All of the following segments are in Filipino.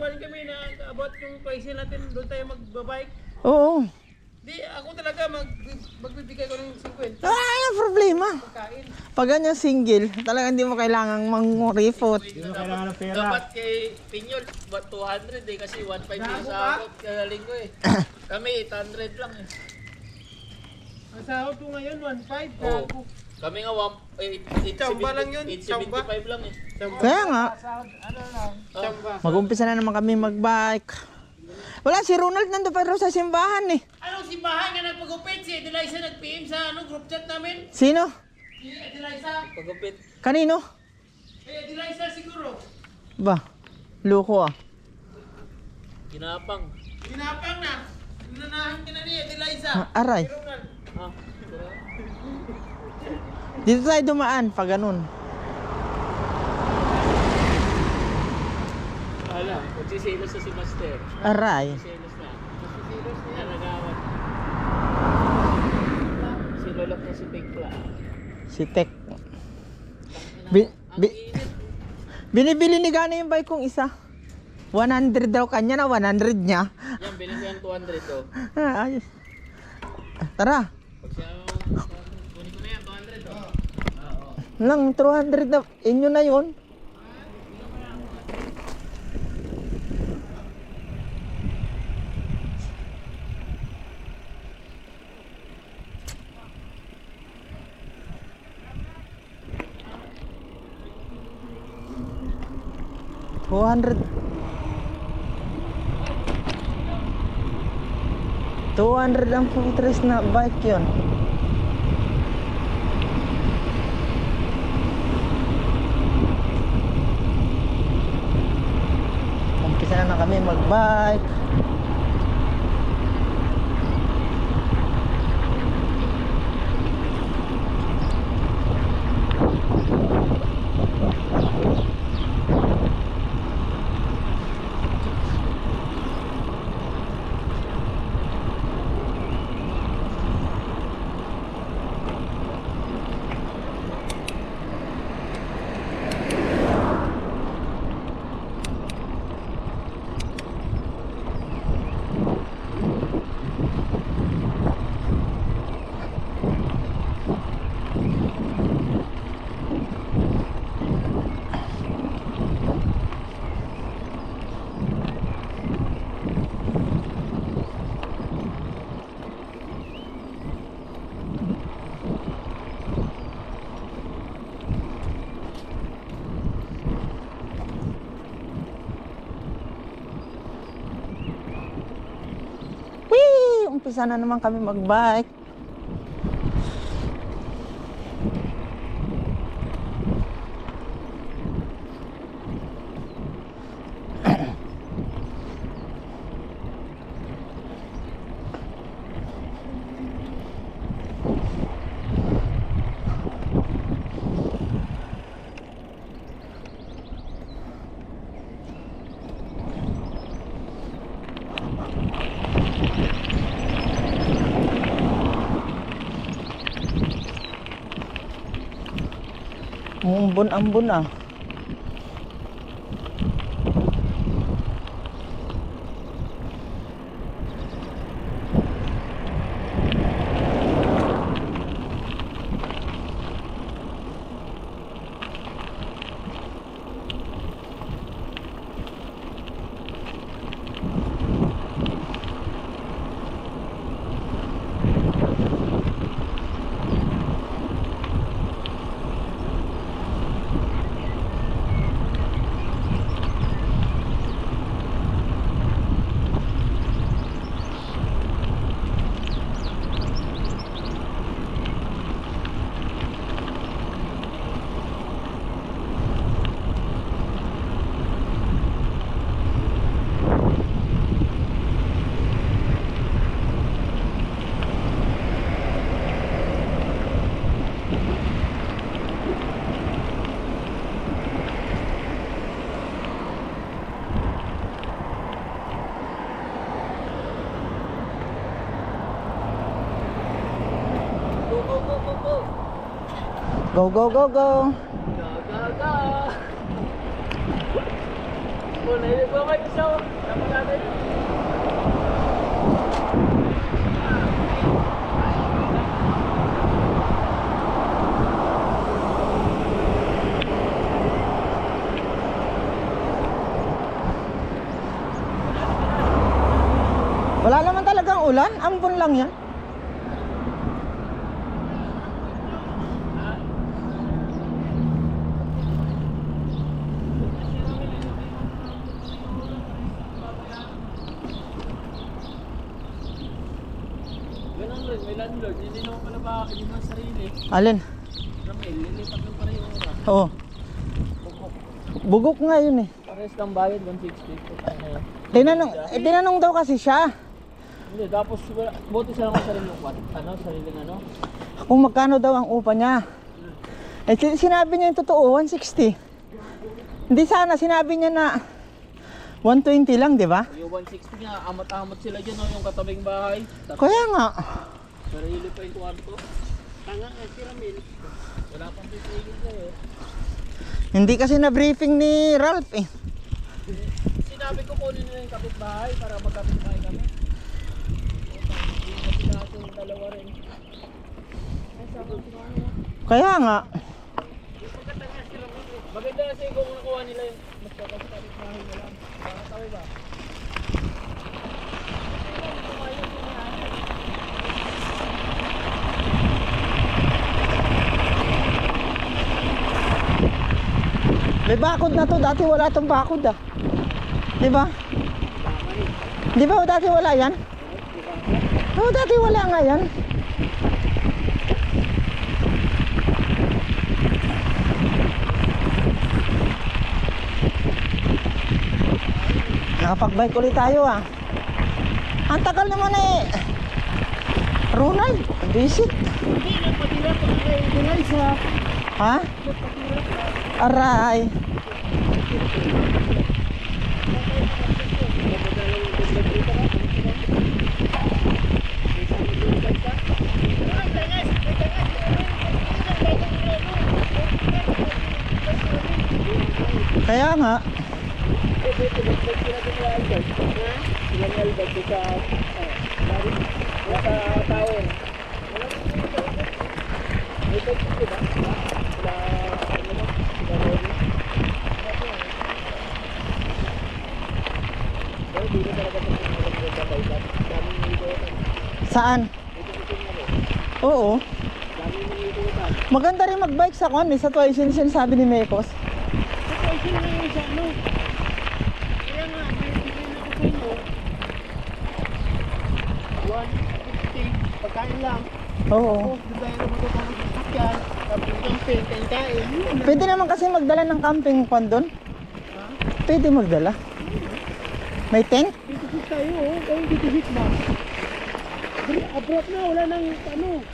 nagkuhan kami na about yung price natin doon tayo magbabike. Oo. Di, ako talaga mag, magbibigay ko ng 50 Ah, ano problema? pagkain. Pag ganyan single, talagang hindi mo kailangang mang-refot. Hindi mo kailangan ng pera. Dapat kay Pinyol, ba 200 eh, kasi 1.5 yung Gago sa ka? ako, kagaling ko eh. Kami 800 lang eh. Ang sahod ko ngayon, 1.5. Oo. Gago. Kami nga 1, eh, 870 Tsamba lang yun, tsamba. 875 lang eh. Kaya nga, ano mag-umpisa na naman kami mag-bike. Wala, si Ronald nando raw sa simbahan eh. Anong simbahan nga nagpagupit? Si Edelisa nag-PM sa ano, group chat namin? Sino? Si Edelisa? Pagupit. Kanino? Eh, Edelisa siguro. Ba, loko ah. Ginapang. Pinapang na. Nanahan ka na ni Edelisa. Ah, Aray, Ronald. Ah, dito tayo dumaan pag ganun. Wala, magsisilos sa si Master. Aray. Silos na. Silos na. Nagawat. Sinulok na si Tekla. Si Tek. Bi- bi- binibili ni Gana yung bike kong isa. 100 daw kanya na 100 niya. Yan, bilhin ko yung 200 to. Ah, ayos. Tara. Pag siya, kunin ko na yan, 200 to. Lang, 200 na. Inyo na yun. Two hundred. Two hundred ang putres na bike yun. Umpisa na na kami mag-bike. Umpisa na naman kami mag-bike. Ambon-ambon ah. Go, go, go, go. Go, go, go! Wala naman talagang ulan. Ambon lang yan. Rin, may landlord. Hindi naman pala ba, hindi naman sarili. Alin? Ramil, lilipat lang pala yung oras. Oo. Bugok nga yun eh. Pares lang bayad, 160. Putang na yan. Tinanong, eh, tinanong daw kasi siya. Hindi, tapos buti sila ng sariling kwat. Ano, sariling ano? Kung magkano daw ang upa niya. Eh sin- sinabi niya yung totoo, 160. Hindi sana, sinabi niya na 120 lang, di ba? Yung 160 nga, amat-amat sila dyan, no, yung katabing bahay. Kaya nga. Sarili pa yung kwarto. Tanga nga si Ramil. Wala pang pipigil sa'yo. Hindi kasi na-briefing ni Ralph eh. Sinabi ko kunin nila yung kapitbahay para magkapitbahay kami. Hindi na sila yung dalawa rin. Kaya nga. Maganda kasi kung nakuha nila yung mas kapitbahay nila. Para tawi ba? May bakod na to, dati wala tong bakod ah. Di ba? Di ba dati wala yan? Oo, dati wala nga yan. Nakapag-bike ulit tayo ah. Ang tagal naman eh. Ronald, visit. Hindi, nagpatira pa. Ay, dinay sa Ha? Aray. Kaya nga, saan? Oo. Maganda rin magbike sa kon, sa Toy Sin sinasabi ni Mekos. Ay, sino na yung isa, ano? Kaya nga, may na ako sa inyo. 150, pagkain lang. Oo. Na. Yun na. Pwede naman kasi magdala ng camping kwan doon. Pwede magdala. May tent? Dito tayo, oh. Dito hit ba? Abrupt na, wala nang ano.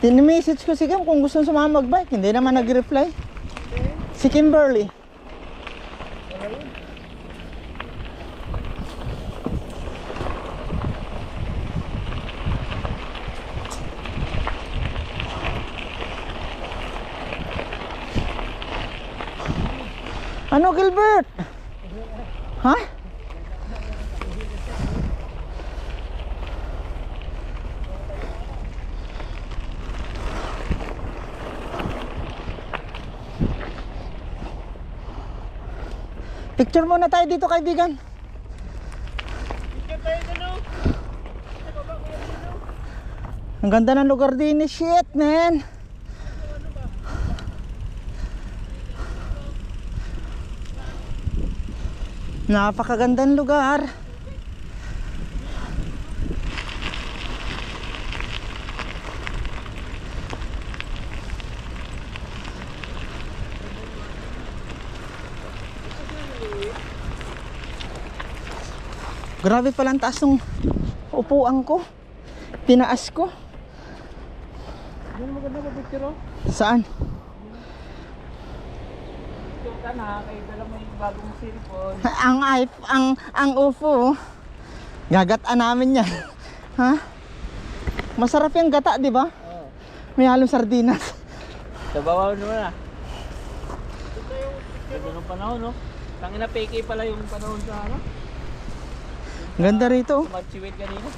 Tinimessage ko si Kim kung gusto sumama magbike. Hindi naman nag-reply. Si Kimberly. Ano Gilbert? Ha? Picture muna tayo dito kaibigan. Picture tayo oh. Ang ganda ng lugar din ni shit, man. Napakagandang lugar. Grabe pala ang taas ng upuan ko. Tinaas ko. Yan maganda ba picture oh? Saan? Picture ka na, kay dala mo yung bagong cellphone. ang ang ang UFO. Gagataan namin 'yan. ha? Masarap yung gata, 'di ba? Oo. May halong sardinas. Sabawaw mo na. Ganda ng panahon, no? Tangina peke pala yung panahon sa ano? Ganda rito. Magchiwit kanina.